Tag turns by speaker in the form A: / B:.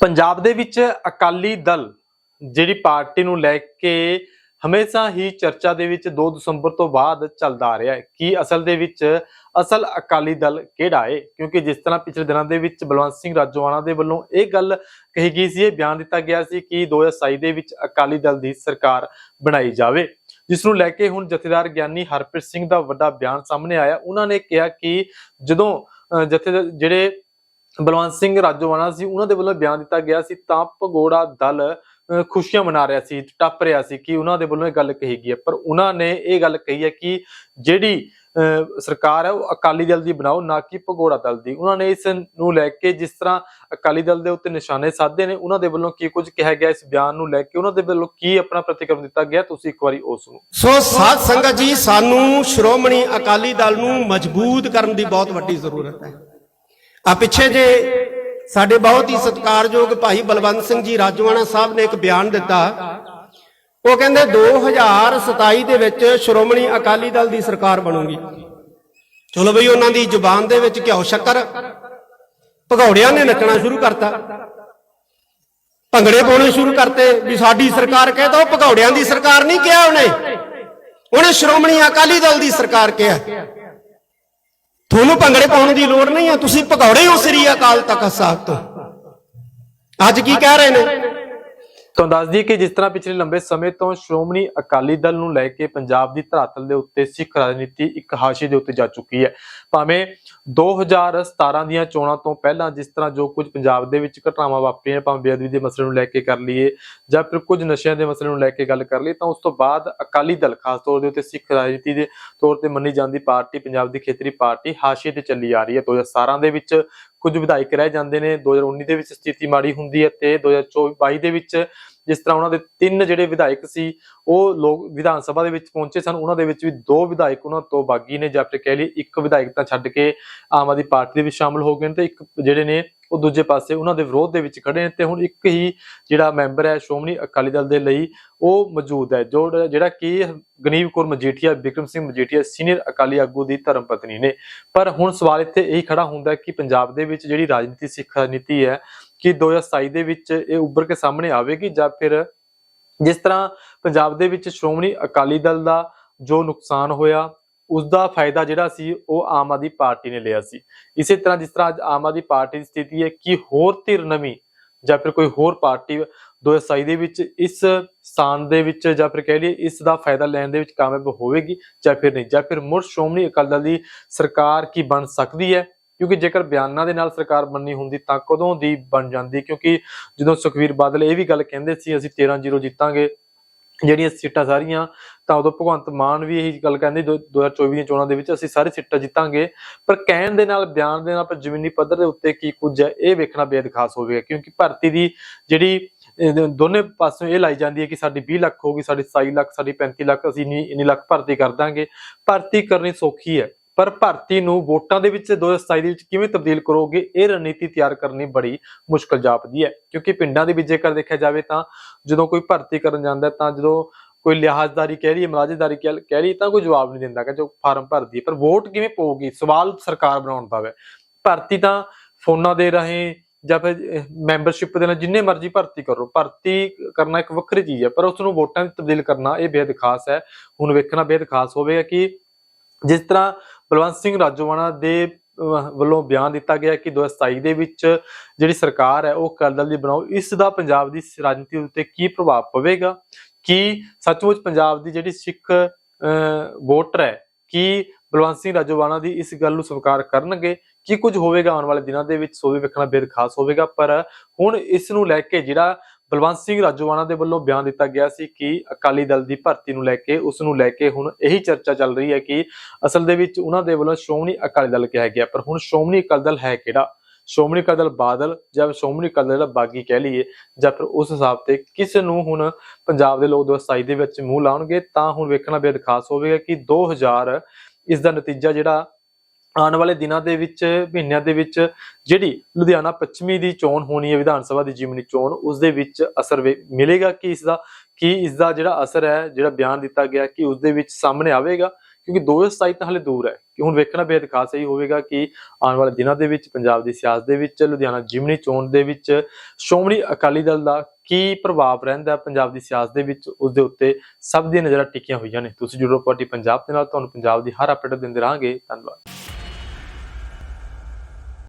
A: ਪੰਜਾਬ ਦੇ ਵਿੱਚ ਅਕਾਲੀ ਦਲ ਜਿਹੜੀ ਪਾਰਟੀ ਨੂੰ ਲੈ ਕੇ ਹਮੇਸ਼ਾ ਹੀ ਚਰਚਾ ਦੇ ਵਿੱਚ 2 ਦਸੰਬਰ ਤੋਂ ਬਾਅਦ ਚੱਲਦਾ ਆ ਰਿਹਾ ਹੈ। ਕਿ ਅਸਲ ਦੇ ਵਿੱਚ ਅਸਲ ਅਕਾਲੀ ਦਲ ਕਿਹੜਾ ਹੈ ਕਿਉਂਕਿ ਜਿਸ ਤਰ੍ਹਾਂ ਪਿਛਲੇ ਦਿਨਾਂ ਦੇ ਵਿੱਚ ਬਲਵੰਤ ਸਿੰਘ ਰਾਜੋਆਣਾ ਦੇ ਵੱਲੋਂ ਇਹ ਗੱਲ ਕਹੀ ਗਈ ਸੀ ਇਹ ਬਿਆਨ ਦਿੱਤਾ ਗਿਆ ਸੀ ਕਿ 2027 ਦੇ ਵਿੱਚ ਅਕਾਲੀ ਦਲ ਦੀ ਸਰਕਾਰ ਬਣਾਈ ਜਾਵੇ। ਜਿਸ ਨੂੰ ਲੈ ਕੇ ਹੁਣ ਜਥੇਦਾਰ ਗਿਆਨੀ ਹਰਪ੍ਰੀਤ ਸਿੰਘ ਦਾ ਵੱਡਾ ਬਿਆਨ ਸਾਹਮਣੇ ਆਇਆ। ਉਹਨਾਂ ਨੇ ਕਿਹਾ ਕਿ ਜਦੋਂ ਅਹ, ਜਥੇਦਾਰ ਜਿਹੜੇ ਬਲਵੰਤ ਸਿੰਘ ਰਾਜੋਆਣਾ ਸੀ, ਉਹਨਾਂ ਦੇ ਵੱਲੋਂ ਬਿਆਨ ਦਿੱਤਾ ਗਿਆ ਸੀ, ਤਾਂ ਭਗੋੜਾ ਦਲ ਖੁਸ਼ੀਆਂ ਮਨਾ ਰਿਹਾ ਸੀ, ਟੱਪ ਰਿਹਾ ਸੀ ਕਿ ਉਹਨਾਂ ਦੇ ਵੱਲੋਂ ਇਹ ਗੱਲ ਕਹੀ ਗਈ ਹੈ। ਪਰ ਉਹਨਾਂ ਨੇ ਇਹ ਗੱਲ ਕਹੀ ਹੈ ਕਿ ਜਿਹੜੀ ਸਰਕਾਰ ਹੈ, ਉਹ ਅਕਾਲੀ ਦਲ ਦੀ ਬਣਾਓ, ਨਾ ਕਿ ਭਗੋੜਾ ਦਲ ਦੀ। ਉਹਨਾਂ ਨੇ ਇਸ ਨੂੰ ਲੈ ਕੇ ਜਿਸ ਤਰ੍ਹਾਂ ਅਕਾਲੀ ਦਲ ਦੇ ਉੱਤੇ ਨਿਸ਼ਾਨੇ ਸਾਧੇ ਨੇ, ਉਹਨਾਂ ਦੇ ਵੱਲੋਂ ਕੀ ਕੁਝ ਕਿਹਾ ਗਿਆ ਇਸ ਬਿਆਨ ਨੂੰ ਲੈ ਕੇ, ਉਹਨਾਂ ਦੇ ਵੱਲੋਂ ਕੀ ਆਪਣਾ ਪ੍ਰਤੀਕਰਮ ਦਿੱਤਾ ਗਿਆ, ਤੁਸੀਂ ਇੱਕ ਵਾਰੀ ਉਹ ਸੁਣੋ
B: ਸੋ ਸਾਧ ਸੰਗਤ ਜੀ, ਸਾਨੂੰ ਸ਼੍ਰੋਮਣੀ ਅਕਾਲੀ ਦਲ ਨੂੰ ਮਜ਼ਬੂਤ ਕਰਨ ਦੀ ਬਹੁਤ ਵੱਡੀ ਜ਼ਰੂਰਤ ਹੈ। ਆ ਪਿੱਛੇ ਜੇ ਸਾਡੇ ਬਹੁਤ ਹੀ ਸਤਿਕਾਰਯੋਗ ਭਾਈ ਬਲਵੰਤ ਸਿੰਘ ਜੀ ਰਾਜਵਾਨਾ ਸਾਹਿਬ ਨੇ ਇੱਕ ਬਿਆਨ ਦਿੱਤਾ। ਉਹ ਕਹਿੰਦੇ 2027 ਦੇ ਵਿੱਚ ਸ਼੍ਰੋਮਣੀ ਅਕਾਲੀ ਦਲ ਦੀ ਸਰਕਾਰ ਬਣੂਗੀ। ਚਲੋ ਬਈ, ਉਹਨਾਂ ਦੀ ਜ਼ੁਬਾਨ ਦੇ ਵਿੱਚ ਘਿਓ ਸ਼ੱਕਰ। ਭਗੌੜਿਆਂ ਨੇ ਨੱਚਣਾ ਸ਼ੁਰੂ ਕਰਤਾ। ਭੰਗੜੇ ਪਾਉਣੇ ਸ਼ੁਰੂ ਕਰਤੇ ਵੀ ਸਾਡੀ ਸਰਕਾਰ ਕਹੇ ਤਾਂ ਉਹ ਭਗੌੜਿਆਂ ਦੀ ਸਰਕਾਰ ਨਹੀਂ ਕਿਹਾ ਉਹਨੇ। ਉਹਨੇ ਸ਼੍ਰੋਮਣੀ ਅਕਾਲੀ ਦਲ ਦੀ ਸਰਕਾਰ ਕਿਹਾ। ਤੁਹਾਨੂੰ ਭੰਗੜੇ ਪਾਉਣ ਦੀ ਲੋੜ ਨਹੀਂ ਹੈ ਤੁਸੀਂ ਭਗੌੜੇ ਹੋ ਸ੍ਰੀ ਅਕਾਲ ਤਖਤ ਸਾਹਿਬ ਤੋਂ। ਅੱਜ ਕੀ ਕਹਿ ਰਹੇ ਨੇ?
A: ਤੁਹਾਨੂੰ ਦੱਸ ਦਈਏ ਕਿ ਜਿਸ ਤਰ੍ਹਾਂ ਪਿਛਲੇ ਲੰਬੇ ਸਮੇਂ ਤੋਂ ਸ਼੍ਰੋਮਣੀ ਅਕਾਲੀ ਦਲ ਨੂੰ ਲੈ ਕੇ ਪੰਜਾਬ ਦੀ ਧਰਾਤਲ ਦੇ ਉੱਤੇ ਸਿੱਖ ਰਾਜਨੀਤੀ ਇੱਕ ਹਾਸ਼ੀ ਦੇ ਉੱਤੇ ਜਾ ਚੁੱਕੀ ਹੈ। ਭਾਵੇਂ 2017 ਦੀਆਂ ਚੋਣਾਂ ਤੋਂ ਪਹਿਲਾਂ ਜਿਸ ਤਰ੍ਹਾਂ ਜੋ ਕੁਝ ਪੰਜਾਬ ਦੇ ਵਿੱਚ ਘਟਨਾਵਾਂ ਵਾਪਰੀਆਂ, ਭਾਵੇਂ ਬੇਅਦਬੀ ਦੇ ਮਸਲੇ ਨੂੰ ਲੈ ਕੇ ਕਰ ਲਈਏ ਜਾਂ ਫਿਰ ਕੁਝ ਨਸ਼ਿਆਂ ਦੇ ਮਸਲੇ ਨੂੰ ਲੈ ਕੇ ਗੱਲ ਕਰ ਲਈਏ, ਤਾਂ ਉਸ ਤੋਂ ਬਾਅਦ ਅਕਾਲੀ ਦਲ ਖਾਸ ਤੌਰ ਦੇ ਉੱਤੇ ਸਿੱਖ ਰਾਜਨੀਤੀ ਦੇ ਤੌਰ ਤੇ ਮੰਨੀ ਜਾਂਦੀ ਪਾਰਟੀ, ਪੰਜਾਬ ਦੀ ਖੇਤਰੀ ਪਾਰਟੀ ਹਾਸ਼ੀਏ ਤੇ ਚੱਲੀ ਆ ਰਹੀ ਹੈ। 2017 ਦੇ ਵਿੱਚ ਕੁਝ ਵਿਧਾਇਕ ਰਹਿ ਜਾਂਦੇ ਨੇ। 2019 ਦੇ ਵਿੱਚ ਸਥਿਤੀ ਮਾੜੀ ਹੁੰਦੀ ਹੈ ਤੇ 2024 ਦੇ ਵਿੱਚ ਜਿਸ ਤਰ੍ਹਾਂ ਉਹਨਾਂ ਦੇ ਤਿੰਨ ਜਿਹੜੇ ਵਿਧਾਇਕ ਸੀ, ਉਹ ਲੋਕ ਵਿਧਾਨ ਸਭਾ ਦੇ ਵਿੱਚ ਪਹੁੰਚੇ ਸਨ। ਉਹਨਾਂ ਦੇ ਵਿੱਚ ਵੀ ਦੋ ਵਿਧਾਇਕ ਉਹਨਾਂ ਤੋਂ ਬਾਗੀ ਨੇ, ਜਾਂ ਫਿਰ ਕਹਿ ਲਈ ਇੱਕ ਵਿਧਾਇਕ ਤਾਂ ਛੱਡ ਕੇ ਆਮ ਆਦਮੀ ਪਾਰਟੀ ਦੇ ਵਿੱਚ ਸ਼ਾਮਲ ਹੋ ਗਏ ਨੇ ਤੇ ਇੱਕ ਜਿਹੜੇ ਨੇ, ਉਹ ਦੂਜੇ ਪਾਸੇ ਉਹਨਾਂ ਦੇ ਵਿਰੋਧ ਦੇ ਵਿੱਚ ਖੜੇ ਨੇ ਤੇ ਹੁਣ ਇੱਕ ਹੀ ਜਿਹੜਾ ਮੈਂਬਰ ਹੈ ਸ਼੍ਰੋਮਣੀ ਅਕਾਲੀ ਦਲ ਦੇ ਲਈ ਉਹ ਮੌਜੂਦ ਹੈ, ਜੋ ਜਿਹੜਾ ਕਿ ਗਨੀਵ ਕੌਰ ਮਜੀਠੀਆ, ਬਿਕਰਮ ਸਿੰਘ ਮਜੀਠੀਆ, ਸੀਨੀਅਰ ਅਕਾਲੀ ਆਗੂ ਦੀ ਧਰਮ ਪਤਨੀ ਨੇ। ਪਰ ਹੁਣ ਸਵਾਲ ਇੱਥੇ ਇਹੀ ਖੜਾ ਹੁੰਦਾ ਕਿ ਪੰਜਾਬ ਦੇ ਵਿੱਚ ਜਿਹੜੀ ਰਾਜਨੀਤੀ ਸਿੱਖ ਰਾਜਨੀਤੀ ਹੈ ਕਿ 2027 ਦੇ ਵਿੱਚ ਇਹ ਉੱਭਰ ਕੇ ਸਾਹਮਣੇ ਆਵੇਗੀ ਜਾਂ ਫਿਰ ਜਿਸ ਤਰ੍ਹਾਂ ਪੰਜਾਬ ਦੇ ਵਿੱਚ ਸ਼੍ਰੋਮਣੀ ਅਕਾਲੀ ਦਲ ਦਾ ਜੋ ਨੁਕਸਾਨ ਹੋਇਆ ਉਸ ਦਾ ਫਾਇਦਾ ਜਿਹੜਾ ਸੀ, ਉਹ ਆਮ ਆਦਮੀ ਪਾਰਟੀ ਨੇ ਲਿਆ ਸੀ। ਇਸੇ ਤਰ੍ਹਾਂ ਜਿਸ ਤਰ੍ਹਾਂ ਅੱਜ ਆਮ ਆਦਮੀ ਪਾਰਟੀ ਦੀ ਸਥਿਤੀ ਹੈ ਕਿ ਹੋਰ ਧਿਰ ਨਵੀਂ ਜਾਂ ਫਿਰ ਕੋਈ ਹੋਰ ਪਾਰਟੀ 2027 ਦੇ ਵਿੱਚ ਇਸ ਸਥਾਨ ਦੇ ਵਿੱਚ ਜਾਂ ਫਿਰ ਕਹਿ ਲਈਏ ਇਸ ਦਾ ਫਾਇਦਾ ਲੈਣ ਦੇ ਵਿੱਚ ਕਾਮਯਾਬ ਹੋਵੇਗੀ ਜਾਂ ਫਿਰ ਨਹੀਂ। ਜਾਂ ਫਿਰ ਮੁੜ ਸ਼੍ਰੋਮਣੀ ਅਕਾਲੀ ਦਲ ਦੀ ਸਰਕਾਰ ਕੀ ਬਣ ਸਕਦੀ ਹੈ? ਕਿਉਂਕਿ ਜੇਕਰ ਬਿਆਨਾਂ ਦੇ ਨਾਲ ਸਰਕਾਰ ਬਣਨੀ ਹੁੰਦੀ ਤਾਂ ਕਦੋਂ ਦੀ ਬਣ ਜਾਂਦੀ? ਕਿਉਂਕਿ ਜਦੋਂ ਸੁਖਵੀਰ ਬਾਦਲ ਇਹ ਵੀ ਗੱਲ ਕਹਿੰਦੇ ਸੀ, ਅਸੀਂ 13-0 ਜਿੱਤਾਂਗੇ, ਜਿਹੜੀਆਂ ਸੀਟਾਂ ਸਾਰੀਆਂ, ਤਾਂ ਉਦੋਂ ਭਗਵੰਤ ਮਾਨ ਵੀ ਇਹੀ ਗੱਲ ਕਹਿੰਦੇ, ਦੋ- 2024 ਦੀਆਂ ਚੋਣਾਂ ਦੇ ਵਿੱਚ ਅਸੀਂ ਸਾਰੇ ਸੀਟਾਂ ਜਿੱਤਾਂਗੇ। ਪਰ ਕਹਿਣ ਦੇ ਨਾਲ, ਬਿਆਨ ਦੇ ਨਾਲ, ਪਰ ਜ਼ਮੀਨੀ ਪੱਧਰ ਦੇ ਉੱਤੇ ਕੀ ਕੁਝ ਹੈ, ਇਹ ਵੇਖਣਾ ਬੇहद ਖਾਸ ਹੋਵੇਗਾ। ਕਿਉਂਕਿ ਭਰਤੀ ਦੀ ਜਿਹੜੀ ਦੋਨੇ ਪਾਸੋਂ ਇਹ ਲਾਈ ਜਾਂਦੀ ਹੈ ਕਿ ਸਾਡੀ 20 ਲੱਖ ਹੋਗੀ ਸਾਡੀ 27 ਲੱਖ, ਸਾਡੀ 35 ਲੱਖ, ਅਸੀਂ ਇੰਨੀ ਇੰਨੀ ਲੱਖ ਭਰਤੀ ਕਰ ਦਾਂਗੇ। ਭਰਤੀ ਕਰਨੀ ਸੌਖੀ ਹੈ। ਪਰ ਭਰਤੀ ਨੂੰ ਵੋਟਾਂ ਦੇ ਵਿੱਚ 2027 ਦੇ ਵਿੱਚ ਕਿਵੇਂ ਤਬਦੀਲ ਕਰੋਗੇ? ਇਹ ਰਣਨੀਤੀ ਤਿਆਰ ਕਰਨੀ ਬੜੀ ਮੁਸ਼ਕਲ ਜਾਪਦੀ ਹੈ, ਕਿਉਂਕਿ ਪਿੰਡਾਂ ਦੇ ਵਿੱਚ ਜੇਕਰ ਦੇਖਿਆ ਜਾਵੇ ਤਾਂ ਜਦੋਂ ਕੋਈ ਭਰਤੀ ਕਰਨ ਜਾਂਦਾ ਤਾਂ ਜਦੋਂ ਕੋਈ ਲਿਹਾਜ਼ਦਾਰੀ ਕਹਿ ਰਹੀ ਹੈ ਮਲਾਜ਼ਦਾਰੀ ਕਹਿ ਰਹੀ ਤਾਂ ਕੋਈ ਜਵਾਬ ਨਹੀਂ ਦਿੰਦਾ ਕਿ ਜੋ ਫਾਰਮ ਭਰਦੀ ਪਰ ਵੋਟ ਕਿਵੇਂ ਪਾਉਗੀ ਸਵਾਲ ਸਰਕਾਰ ਬਣਾਉਣ ਦਾ ਹੈ ਭਰਤੀ ਤਾਂ ਫੋਨਾਂ ਦੇ ਰਾਹੀਂ ਜਾਂ ਫਿਰ ਮੈਂਬਰਸ਼ਿਪ ਦੇ ਨਾਲ ਜਿੰਨੇ ਮਰਜ਼ੀ ਭਰਤੀ ਕਰੋ। ਭਰਤੀ ਕਰਨਾ ਇੱਕ ਵੱਖਰੀ ਚੀਜ਼ ਹੈ, ਪਰ ਉਸ ਨੂੰ ਵੋਟਾਂ ਵਿੱਚ ਤਬਦੀਲ ਕਰਨਾ ਇਹ ਬੇਹਦ ਖਾਸ ਹੈ। ਹੁਣ ਵੇਖਣਾ ਬੇਹਦ ਖਾਸ ਹੋਵੇਗਾ ਕਿ ਜਿਸ ਤਰ੍ਹਾਂ ਬਲਵੰਤ ਸਿੰਘ ਰਾਜੋਵਾਣਾ ਦੇ ਵੱਲੋਂ ਬਿਆਨ ਦਿੱਤਾ ਗਿਆ ਕਿ 2027 ਦੇ ਵਿੱਚ ਜਿਹੜੀ ਸਰਕਾਰ ਹੈ, ਉਹ ਅਕਾਲੀ ਦਲ ਦੀ ਬਣਾਓ, ਇਸ ਦਾ ਪੰਜਾਬ ਦੀ ਰਾਜਨੀਤੀ ਉੱਤੇ ਕੀ ਪ੍ਰਭਾਵ ਪਵੇਗਾ? ਕੀ ਸੱਚਮੁੱਚ ਪੰਜਾਬ ਦੀ ਜਿਹੜੀ ਸਿੱਖ ਵੋਟਰ ਹੈ, ਕੀ ਬਲਵੰਤ ਸਿੰਘ ਰਾਜੋਵਾਣਾ ਦੀ ਇਸ ਗੱਲ ਨੂੰ ਸਵੀਕਾਰ ਕਰਨਗੇ? ਕੀ ਕੁਝ ਹੋਵੇਗਾ ਆਉਣ ਵਾਲੇ ਦਿਨਾਂ ਦੇ ਵਿੱਚ? ਸੋ ਵੀ ਵੇਖਣਾ ਬੇहद ਖਾਸ ਹੋਵੇਗਾ, ਪਰ ਹੁਣ ਇਸ ਨੂੰ ਲੈ ਕੇ ਜਿਹੜਾ ਬਲਵੰਤ ਸਿੰਘ ਰਾਜੋਵਾਣਾ ਦੇ ਵੱਲੋਂ ਬਿਆਨ ਦਿੱਤਾ ਗਿਆ ਸੀ ਕਿ ਅਕਾਲੀ ਦਲ ਦੀ ਭਰਤੀ ਨੂੰ ਲੈ ਕੇ, ਉਸ ਨੂੰ ਲੈ ਕੇ ਹੁਣ ਇਹੀ ਚਰਚਾ ਚੱਲ ਰਹੀ ਹੈ ਕਿ ਅਸਲ ਦੇ ਵਿੱਚ ਉਹਨਾਂ ਦੇ ਵੱਲੋਂ ਸ਼੍ਰੋਮਣੀ ਅਕਾਲੀ ਦਲ ਕਿਹਾ ਗਿਆ, ਪਰ ਹੁਣ ਸ਼੍ਰੋਮਣੀ ਅਕਾਲੀ ਦਲ ਹੈ ਕਿਹੜਾ? ਸ਼੍ਰੋਮਣੀ ਅਕਾਲੀ ਦਲ ਬਾਦਲ ਜਾਂ ਸ਼੍ਰੋਮਣੀ ਅਕਾਲੀ ਦਲ ਬਾਗੀ ਕਹਿ ਲਈਏ, ਜਾਂ ਫਿਰ ਉਸ ਹਿਸਾਬ ਤੇ ਕਿਸ ਨੂੰ ਹੁਣ ਪੰਜਾਬ ਦੇ ਲੋਕ 2027 ਦੇ ਵਿੱਚ ਮੂੰਹ ਲਾਉਣਗੇ, ਤਾਂ ਹੁਣ ਵੇਖਣਾ ਬੇहद ਖਾਸ ਹੋਵੇਗਾ ਕਿ 2000 ਇਸ ਦਾ ਨਤੀਜਾ ਜਿਹੜਾ ਆਉਣ ਵਾਲੇ ਦਿਨਾਂ ਦੇ ਵਿੱਚ, ਮਹੀਨਿਆਂ ਦੇ ਵਿੱਚ ਜਿਹੜੀ ਲੁਧਿਆਣਾ ਪੱਛਮੀ ਦੀ ਚੋਣ ਹੋਣੀ ਹੈ, ਵਿਧਾਨ ਸਭਾ ਦੀ ਜਿਮਨੀ ਚੋਣ, ਉਸ ਦੇ ਵਿੱਚ ਅਸਰ ਵੇ- ਮਿਲੇਗਾ ਕਿ ਇਸ ਦਾ? ਕੀ ਇਸ ਦਾ ਜਿਹੜਾ ਅਸਰ ਹੈ, ਜਿਹੜਾ ਬਿਆਨ ਦਿੱਤਾ ਗਿਆ, ਕਿ ਉਸ ਦੇ ਵਿੱਚ ਸਾਹਮਣੇ ਆਵੇਗਾ? ਕਿਉਂਕਿ 2027 ਤਾਂ ਹਲੇ ਦੂਰ ਹੈ। ਕਿ ਹੁਣ ਵੇਖਣਾ ਬੇहद ਖਾਸ ਇਹੀ ਹੋਵੇਗਾ ਕਿ ਆਉਣ ਵਾਲੇ ਦਿਨਾਂ ਦੇ ਵਿੱਚ, ਪੰਜਾਬ ਦੀ ਸਿਆਸਤ ਦੇ ਵਿੱਚ, ਲੁਧਿਆਣਾ ਜਿਮਨੀ ਚੋਣ ਦੇ ਵਿੱਚ, ਸ਼੍ਰੋਮਣੀ ਅਕਾਲੀ ਦਲ ਦਾ ਕੀ ਪ੍ਰਭਾਵ ਰਹਿੰਦਾ ਪੰਜਾਬ ਦੀ ਸਿਆਸਤ ਦੇ ਵਿੱਚ, ਉਸ ਦੇ ਉੱਤੇ ਸਭ ਦੀਆਂ ਨਜ਼ਰਾਂ ਟਿਕੀਆਂ ਹੋਈਆਂ ਨੇ। ਤੁਸੀਂ ਜੁੜੋ ਪਾਰਟੀ ਪੰਜਾਬ ਦੇ ਨਾਲ, ਤੁਹਾਨੂੰ ਪੰਜਾਬ ਦੀ ਹਰ ਅਪਡੇਟ ਦਿੰਦੇ ਰਹਾਂਗੇ। ਧੰਨਵਾਦ।